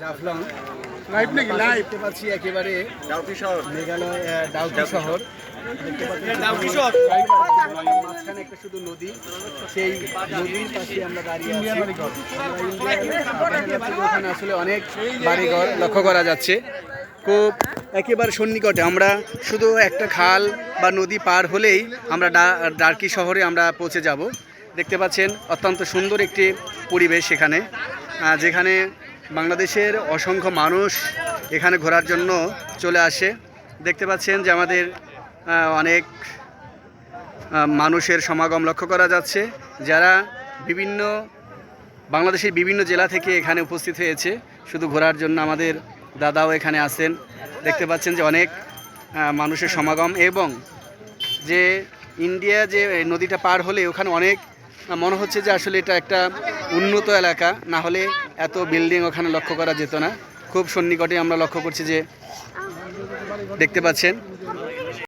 Jaflong. Live নাকি? Live দেখতে পাচ্ছি একেবারে ডাউকি শহর। মেঘালয় ডাউকি শহর। দেখতে ডাউকি শহর। মাঝখানে একটা শুধু নদী সেই নদীর পাশে আমরা দাঁড়িয়ে আছি। আমরা ইন্ডিয়ার দেখা যাচ্ছে যে ওখানে আসলে অনেক বাড়িঘর লক্ষ্য করা যাচ্ছে। খুব একেবারে সন্নিকটে আমরা শুধু একটা খাল বা নদী পার হলেই আমরা ডা- ডার্কি শহরে আমরা পৌঁছে যাব। দেখতে পাচ্ছেন অত্যন্ত সুন্দর একটি পরিবেশ সেখানে আহ, যেখানে বাংলাদেশের অসংখ্য মানুষ এখানে ঘোরার জন্য চলে আসে। দেখতে পাচ্ছেন যে আমাদের অনেক মানুষের সমাগম লক্ষ্য করা যাচ্ছে। যারা বিভিন্ন, বাংলাদেশের বিভিন্ন জেলা থেকে এখানে উপস্থিত হয়েছে, শুধু ঘোরার জন্য আমাদের দাদাও এখানে আছেন। দেখতে পাচ্ছেন যে অনেক মানুষের সমাগম এবং যে ইন্ডিয়া যে নদীটা পার হলে ওখানে অনেক, মনে হচ্ছে যে আসলে এটা একটা উন্নত এলাকা, না হলে এত বিল্ডিং ওখানে লক্ষ্য করা যেত না। খুব সন্নিকটে আমরা লক্ষ্য করছি যে, দেখতে পাচ্ছেন